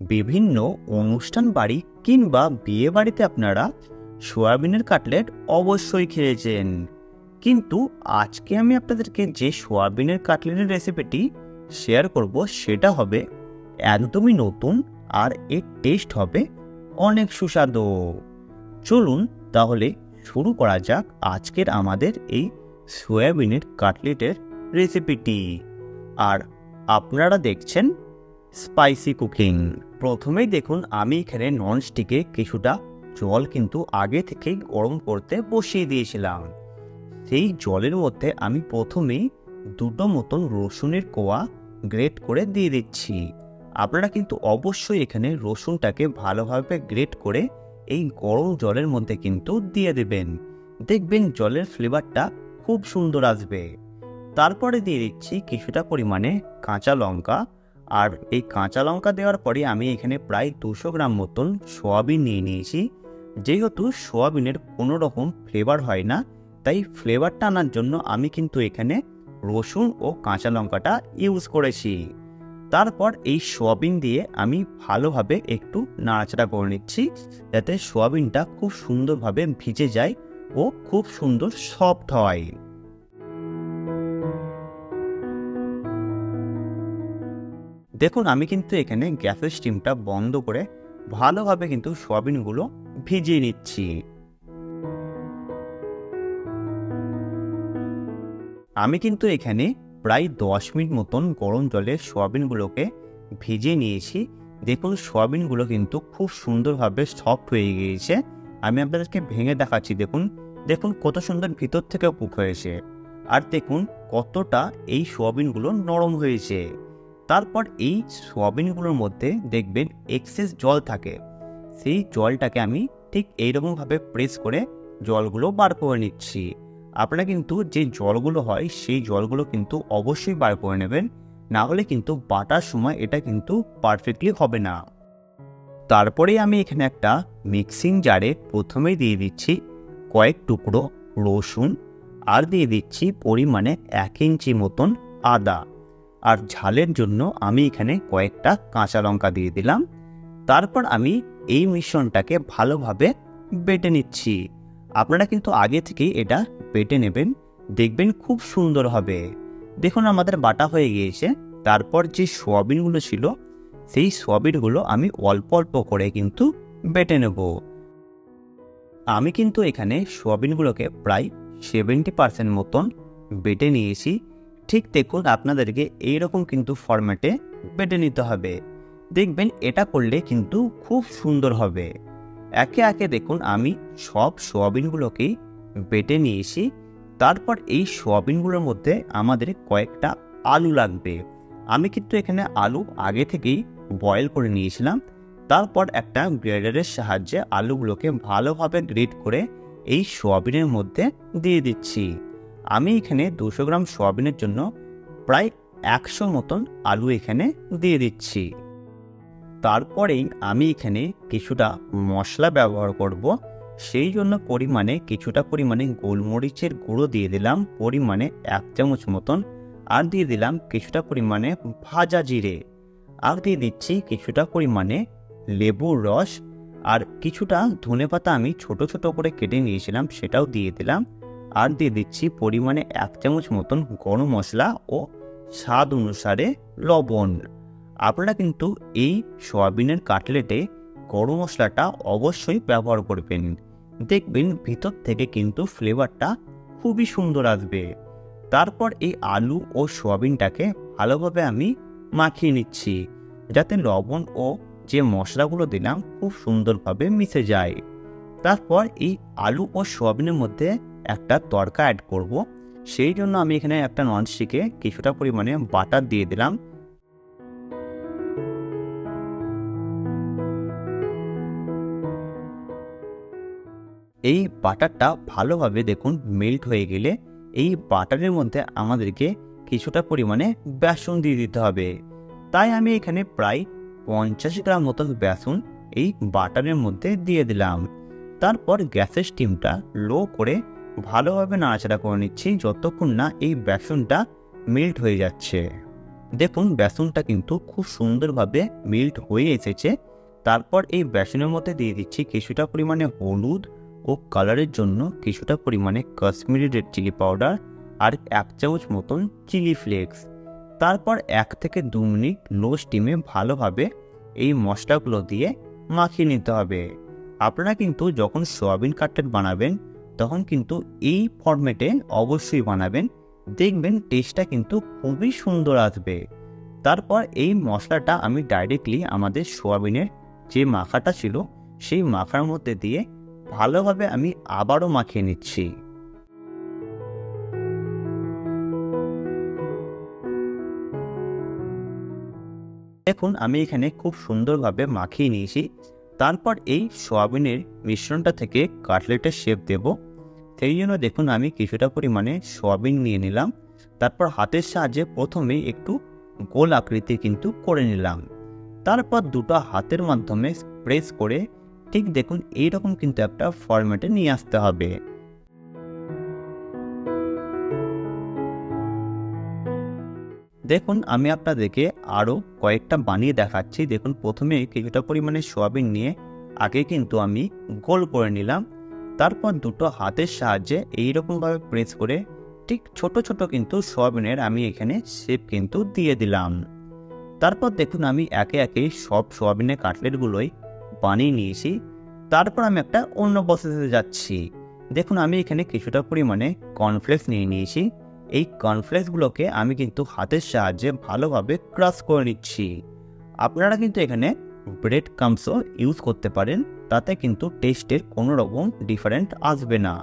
বিভিন্ন অনুষ্ঠান বাড়ি কিংবা বিয়ে বাড়িতে আপনারা সোয়াবিনের কাটলেট অবশ্যই খেয়েছেন। কিন্তু আজকে আমি আপনাদেরকে যে সোয়াবিনের কাটলেটের রেসিপিটি শেয়ার করব, সেটা হবে একদমই নতুন আর এর টেস্ট হবে অনেক সুস্বাদু। চলুন তাহলে শুরু করা যাক আজকের আমাদের এই সয়াবিনের কাটলেটের রেসিপিটি। আর আপনারা দেখছেন স্পাইসি কুকিং। প্রথমেই দেখুন আমি এখানে ননস্টিকে কিছুটা জল কিন্তু আগে থেকেই গরম করতে বসিয়ে দিয়েছিলাম। সেই জলের মধ্যে আমি প্রথমেই দুটো মতন রসুনের কোয়া গ্রেট করে দিয়ে দিচ্ছি। আপনারা কিন্তু অবশ্যই এখানে রসুনটাকে ভালোভাবে গ্রেট করে এই গরম জলের মধ্যে কিন্তু দিয়ে দেবেন। দেখবেন জলের ফ্লেভারটা খুব সুন্দর আসবে। তারপরে দিয়ে দিচ্ছি কিছুটা পরিমাণে কাঁচা লঙ্কা আর এই কাঁচা লঙ্কা দেওয়ার পরে আমি এখানে প্রায় দুশো গ্রাম মতন সোয়াবিন নিয়ে নিয়েছি। যেহেতু সোয়াবিনের কোনো রকম ফ্লেভার হয় না, তাই ফ্লেভারটা আনার জন্য আমি কিন্তু এখানে রসুন ও কাঁচা লঙ্কাটা ইউজ করেছি। তারপর এই সোয়াবিন দিয়ে আমি ভালোভাবে একটু নাড়াচাড়া করে নিচ্ছি, যাতে সোয়াবিনটা খুব সুন্দরভাবে ভিজে যায় ও খুব সুন্দর সফট হয়। দেখুন, আমি কিন্তু এখানে গ্যাসের স্টিমটা বন্ধ করে ভালোভাবে কিন্তু সোয়াবিনগুলো ভিজিয়ে নিচ্ছি। আমি কিন্তু এখানে প্রায় দশ মিনিট মতন গরম জলে সোয়াবিনগুলোকে ভিজিয়ে নিয়েছি। দেখুন, সোয়াবিনগুলো কিন্তু খুব সুন্দরভাবে সফট হয়ে গিয়েছে। আমি আপনাদেরকে ভেঙে দেখাচ্ছি, দেখুন। দেখুন, কত সুন্দর ভিতর থেকে কুক হয়েছে আর দেখুন, কতটা এই সোয়াবিনগুলো নরম হয়েছে। তারপর এই সোয়াবিনগুলোর মধ্যে দেখবেন এক্সেস জল থাকে। সেই জলটাকে আমি ঠিক এইরকমভাবে প্রেস করে জলগুলো বার করে নিচ্ছি। আপনারা কিন্তু যে জলগুলো হয়, সেই জলগুলো কিন্তু অবশ্যই বার করে নেবেন। না হলে কিন্তু বাটার সময় এটা কিন্তু পারফেক্টলি হবে না। তারপরে আমি এখানে একটা মিক্সিং জারে প্রথমেই দিয়ে দিচ্ছি কয়েক টুকরো রসুন আর দিয়ে দিচ্ছি পরিমাণে এক ইঞ্চি মতন আদা। আর ঝালের জন্য আমি এখানে কয়েকটা কাঁচা লঙ্কা দিয়ে দিলাম। তারপর আমি এই মিশ্রণটাকে ভালোভাবে বেটে নিচ্ছি। আপনারা কিন্তু আগে থেকেই এটা বেটে নেবেন। দেখবেন খুব সুন্দর হবে। দেখুন আমাদের বাটা হয়ে গিয়েছে। তারপর যে সোয়াবিনগুলো ছিল, সেই সোয়াবিনগুলো আমি অল্প অল্প করে কিন্তু বেটে নেব। আমি কিন্তু এখানে সোয়াবিনগুলোকে প্রায় সেভেন্টি পার্সেন্ট মতন বেটে নিয়েছি। ঠিক দেখুন আপনাদেরকে এইরকম কিন্তু ফরম্যাটে বেটে নিতে হবে। দেখবেন এটা করলে কিন্তু খুব সুন্দর হবে। একে একে দেখুন আমি সব সোয়াবিনগুলোকেই বেটে নিয়েছি। তারপর এই সোয়াবিনগুলোর মধ্যে আমাদের কয়েকটা আলু লাগবে। আমি কিন্তু এখানে আলু আগে থেকেই বয়েল করে নিয়েছিলাম। তারপর একটা গ্রেডারের সাহায্যে আলুগুলোকে ভালোভাবে গ্রেড করে এই সোয়াবিনের মধ্যে দিয়ে দিচ্ছি। আমি এখানে দুশো গ্রাম সোয়াবিনের জন্য প্রায় একশো মতন আলু এখানে দিয়ে দিচ্ছি। তারপরেই আমি এখানে কিছুটা মশলা ব্যবহার করব। সেই জন্য পরিমাণে কিছুটা পরিমাণে গোলমরিচের গুঁড়ো দিয়ে দিলাম, পরিমাণে এক চামচ মতন। আর দিয়ে দিলাম কিছুটা পরিমাণে ভাজা জিরে। আর দিয়ে দিচ্ছি কিছুটা পরিমাণে লেবুর রস। আর কিছুটা ধনে পাতা আমি ছোট ছোট করে কেটে নিয়েছিলাম, সেটাও দিয়ে দিলাম। আর দিয়ে দিচ্ছি পরিমাণে এক চামচ মতন গরম মশলা ও স্বাদ অনুসারে লবণ। আপনারা কিন্তু এই সয়াবিনের কাটলেটে গরম মশলাটা অবশ্যই ব্যবহার করবেন। দেখবেন ভিতর থেকে কিন্তু ফ্লেভারটা খুবই সুন্দর আসবে। তারপর এই আলু ও সোয়াবিনটাকে ভালোভাবে আমি মাখিয়ে নিচ্ছি, যাতে লবণ ও যে মশলাগুলো দিলাম খুব সুন্দরভাবে মিশে যায়। তারপর এই আলু ও সোয়াবিনের মধ্যে একটা তড়কা অ্যাড করব। সেই জন্য আমি এখানে একটা ননস্টিকে কিছুটা পরিমাণে বাটার দিয়ে দিলাম। এই বাটারটা ভালোভাবে দেখুন মেল্ট হয়ে গেলে এই বাটারের মধ্যে আমাদেরকে কিছুটা পরিমাণে বেসন দিয়ে দিতে হবে। তাই আমি এখানে প্রায় পঞ্চাশ গ্রাম মতো বেসন এই বাটারের মধ্যে দিয়ে দিলাম। তারপর গ্যাসের স্টিমটা লো করে ভালোভাবে নাড়াচাড়া করে নিচ্ছি, যতক্ষণ না এই বেসনটা মেল্ট হয়ে যাচ্ছে। দেখুন, বেসনটা কিন্তু খুব সুন্দরভাবে মিল্ট হয়ে এসেছে। তারপর এই বেসনের মধ্যে দিয়ে দিচ্ছি কিছুটা পরিমাণে হলুদ ও কালারের জন্য কিছুটা পরিমাণে কাশ্মীরি রেড চিলি পাউডার আর এক চামচ মতন চিলি ফ্লেক্স তারপর এক থেকে দু মিনিট লো স্টিমে ভালোভাবে এই মশলাগুলো দিয়ে মাখিয়ে নিতে হবে। আপনারা কিন্তু যখন সয়াবিন কাটলেট বানাবেন তখন কিন্তু এই ফরম্যাটে অবশ্যই বানাবেন। দেখবেন টেস্টটা কিন্তু খুবই সুন্দর আসবে। তারপর এই মশলাটা আমি ডাইরেক্টলি আমাদের সোয়াবিনের যে মাখাটা ছিল, সেই মাখার মধ্যে দিয়ে ভালোভাবে আমি আবারও মাখিয়ে নিচ্ছি। দেখুন, আমি এখানে খুব সুন্দরভাবে মাখিয়ে নিয়েছি। তারপর এই সোয়াবিনের মিশ্রণটা থেকে কাটলেটের শেপ দেব। সেই জন্য দেখুন আমি কিছুটা পরিমাণে সোয়াবিন নিয়ে নিলাম। তারপর হাতের সাহায্যে প্রথমে একটু গোল আকৃতি কিন্তু করে নিলাম। তারপর দুটো হাতের মাধ্যমে প্রেস করে ঠিক দেখুন এইরকম কিন্তু একটা ফরম্যাটে নিয়ে আসতে হবে। দেখুন আমি আপনাদেরকে আরও কয়েকটা বানিয়ে দেখাচ্ছি। দেখুন প্রথমে কিছুটা পরিমাণে সোয়াবিন নিয়ে আগে কিন্তু আমি গোল করে নিলাম। তারপর দুটো হাতের সাহায্যে এইরকমভাবে প্রেস করে ঠিক ছোট ছোট কিন্তু সোয়াবিনের আমি এখানে শেপ কিন্তু দিয়ে দিলাম। তারপর দেখুন আমি একে একে সব সোয়াবিনের কাটলেটগুলোই বানিয়ে নিয়েছি। তারপর আমি একটা অন্য প্রসেসে যাচ্ছি। দেখুন আমি এখানে কিছুটা পরিমাণে কর্নফ্লেক্স নিয়ে নিয়েছি। এই কর্নফ্লেক্সগুলোকে আমি কিন্তু হাতের সাহায্যে ভালোভাবে ক্রাশ করে নিচ্ছি। আপনারা কিন্তু এখানে ব্রেড কামসও ইউজ করতে পারেন, তাতে কিন্তু টেস্টের কোনো রকম ডিফারেন্ট আসবে না।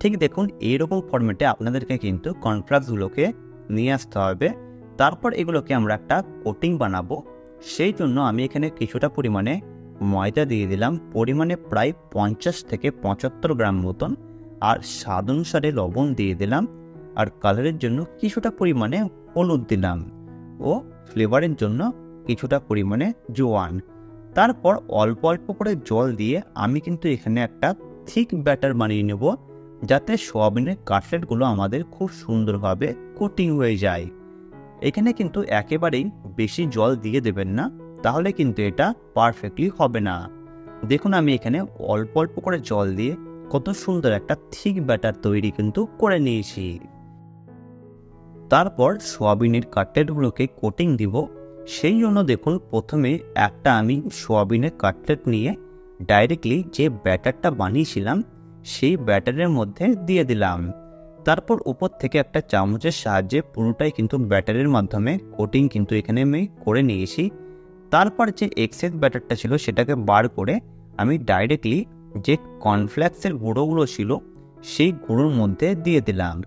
ঠিক দেখুন, এইরকম ফর্মেটে আপনাদেরকে কিন্তু কনফ্লাক্সগুলোকে নিয়ে আসতে হবে। তারপর এগুলোকে আমরা একটা কোটিং বানাবো। সেই জন্য আমি এখানে কিছুটা পরিমাণে ময়দা দিয়ে দিলাম। পরিমাণে প্রায় পঞ্চাশ থেকে পঁচাত্তর গ্রাম মতন। আর স্বাদ অনুসারে লবণ দিয়ে দিলাম। আর কালারের জন্য কিছুটা পরিমাণে হলুদ দিলাম। ও ফ্লেভারের জন্য কিছুটা পরিমাণে জোয়ান। তারপর অল্প অল্প করে জল দিয়ে আমি কিন্তু এখানে একটা থিক ব্যাটার বানিয়ে নেব। যাতে সোয়াবিনের কাটলেটগুলো আমাদের খুব সুন্দরভাবে কোটিং হয়ে যায়। এখানে কিন্তু একেবারেই বেশি জল দিয়ে দেবেন না, তাহলে কিন্তু এটা পারফেক্টলি হবে না। দেখুন আমি এখানে অল্প অল্প করে জল দিয়ে কত সুন্দর একটা থিক ব্যাটার তৈরি কিন্তু করে নিয়েছি। তারপর সোয়াবিনের কাটলেটগুলোকে কোটিং দিব। সেই জন্য দেখুন প্রথমে একটা আমি সোয়াবিনের কাটলেট নিয়ে ডাইরেক্টলি যে ব্যাটারটা বানিয়েছিলাম, সেই ব্যাটারের মধ্যে দিয়ে দিলাম। তারপর উপর থেকে একটা চামচের সাহায্যে পুরোটাই কিন্তু ব্যাটারের মাধ্যমে কোটিং কিন্তু এখানে আমি করে নিয়েছি। তারপর যে এক্সেস ব্যাটারটা ছিল সেটাকে বার করে আমি ডাইরেক্টলি যে কর্নফ্লেক্সের গুঁড়োগুলো ছিল সেই গুঁড়োর মধ্যে দিয়ে দিলাম।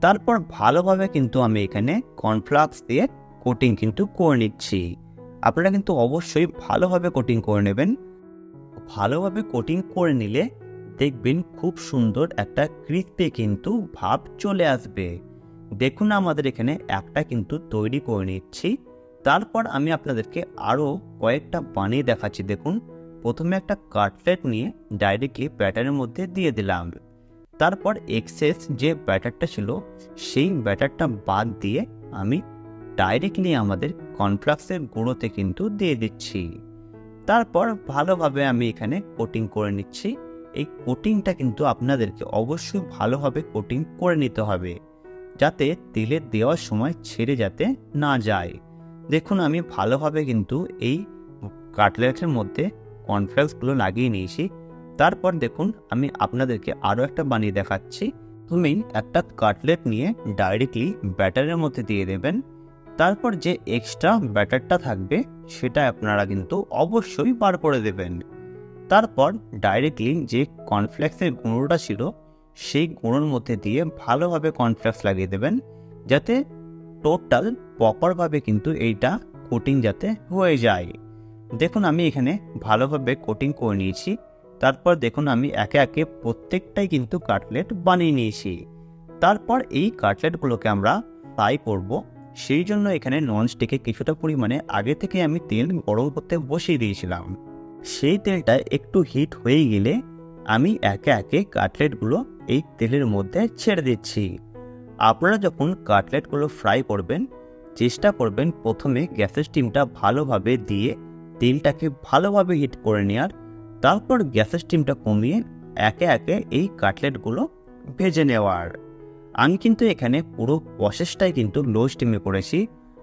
তারপর ভালোভাবে কিন্তু আমি এখানে কর্নফ্লাক্স দিয়ে কোটিং কিন্তু করে নিচ্ছি। আপনারা কিন্তু অবশ্যই ভালোভাবে কোটিং করে নেবেন। ভালোভাবে কোটিং করে নিলে দেখবেন খুব সুন্দর একটা ক্রিস্পি কিন্তু ভাব চলে আসবে। দেখুন আমাদের এখানে একটা কিন্তু তৈরি করে নিচ্ছি। তারপর আমি আপনাদেরকে আরও কয়েকটা বানিয়ে দেখাচ্ছি। দেখুন, প্রথমে একটা কাটলেট নিয়ে ডাইরেক্টলি ব্যাটারের মধ্যে দিয়ে দিলাম। তারপর এক্সেস যে ব্যাটারটা ছিল, সেই ব্যাটারটা বাদ দিয়ে আমি ডাইরেক্টলি আমাদের কনফ্লাক্সের গুঁড়োতে কিন্তু দিয়ে দিচ্ছি। তারপর ভালোভাবে আমি এখানে কোটিং করে নিচ্ছি। এই কোটিংটা কিন্তু আপনাদেরকে অবশ্যই ভালোভাবে কোটিং করে নিতে হবে। যাতে তেলে দেওয়ার সময় ছেড়ে যাতে না যায়। দেখুন, আমি ভালোভাবে কিন্তু এই কাটলেটের মধ্যে কর্নফ্লেক্সগুলো লাগিয়ে নিয়েছি। তারপর দেখুন, আমি আপনাদেরকে আরও একটা বানিয়ে দেখাচ্ছি। তুমি একটা কাটলেট নিয়ে ডাইরেক্টলি ব্যাটারের মধ্যে দিয়ে দেবেন। তারপর যে এক্সট্রা ব্যাটারটা থাকবে, সেটা আপনারা কিন্তু অবশ্যই বার করে দেবেন। তারপর ডাইরেক্টলি যে কর্নফ্লেক্সের গুঁড়োটা ছিল, সেই গুঁড়োর মধ্যে দিয়ে ভালোভাবে কর্নফ্লেক্স লাগিয়ে দেবেন, যাতে টোটাল প্রপারভাবে কিন্তু এইটা কোটিং যাতে হয়ে যায়। দেখুন, আমি এখানে ভালোভাবে কোটিং করে নিয়েছি। তারপর দেখুন, আমি একে একে প্রত্যেকটাই কিন্তু কাটলেট বানিয়ে নিয়েছি। তারপর এই কাটলেটগুলোকে আমরা ফ্রাই করব। সেই জন্য এখানে ননস্টিকে কিছুটা পরিমাণে আগে থেকে আমি তেল গরম করতে বসিয়ে দিয়েছিলাম। সেই তেলটা একটু হিট হয়ে গেলে আমি একে একে কাটলেটগুলো এই তেলের মধ্যে ছেড়ে দিচ্ছি। আপনারা যখন কাটলেটগুলো ফ্রাই করবেন, চেষ্টা করবেন প্রথমে গ্যাসের স্টিমটা ভালোভাবে দিয়ে তেলটাকে ভালোভাবে হিট করে নেওয়ার তারপর গ্যাসের স্টিমটা কমিয়ে একে একে এই কাটলেটগুলো ভেজে নেওয়ার। আমি কিন্তু এখানে পুরো প্রসেসটাই কিন্তু লো স্টিমে করেছি।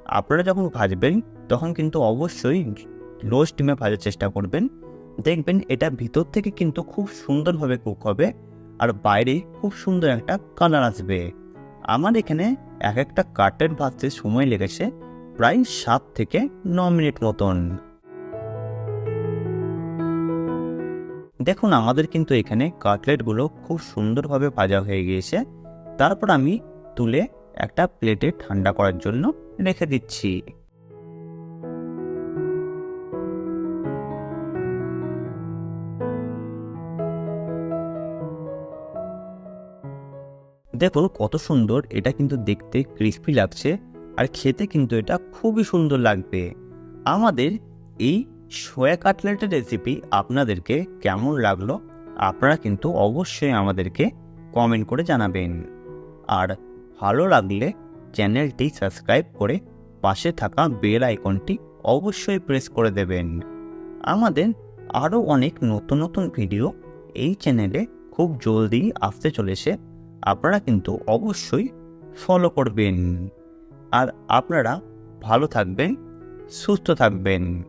আপনারা যখন ভাজবেন, তখন কিন্তু অবশ্যই লো স্টিমে ভাজার চেষ্টা করবেন। দেখবেন এটা ভিতর থেকে কিন্তু খুব সুন্দরভাবে কুক হবে আর বাইরে খুব সুন্দর একটা কালার আসবে। আমার এখানে এক একটা কাটের ভাজতে সময় লেগেছে প্রায় সাত থেকে ন মিনিট মতন। দেখুন, আমাদের কিন্তু এখানে কাটলেটগুলো খুব সুন্দরভাবে ভাজা হয়ে গিয়েছে। তারপর আমি তুলে একটা প্লেটে ঠান্ডা করার জন্য রেখে দিচ্ছি। দেখুন কত সুন্দর, এটা কিন্তু দেখতে ক্রিস্পি লাগছে আর খেতে কিন্তু এটা খুবই সুন্দর লাগবে। আমাদের এই সোয়া কাটলেটের রেসিপি আপনাদেরকে কেমন লাগল আপনারা কিন্তু অবশ্যই আমাদেরকে কমেন্ট করে জানাবেন। আর ভালো লাগলে চ্যানেলটি সাবস্ক্রাইব করে পাশে থাকা বেল আইকনটি অবশ্যই প্রেস করে দেবেন। আমাদের আরও অনেক নতুন নতুন ভিডিও এই চ্যানেলে খুব জলদি আসতে চলেছে। আপনারা কিন্তু অবশ্যই ফলো করবেন। আর আপনারা ভালো থাকবেন সুস্থ থাকবেন।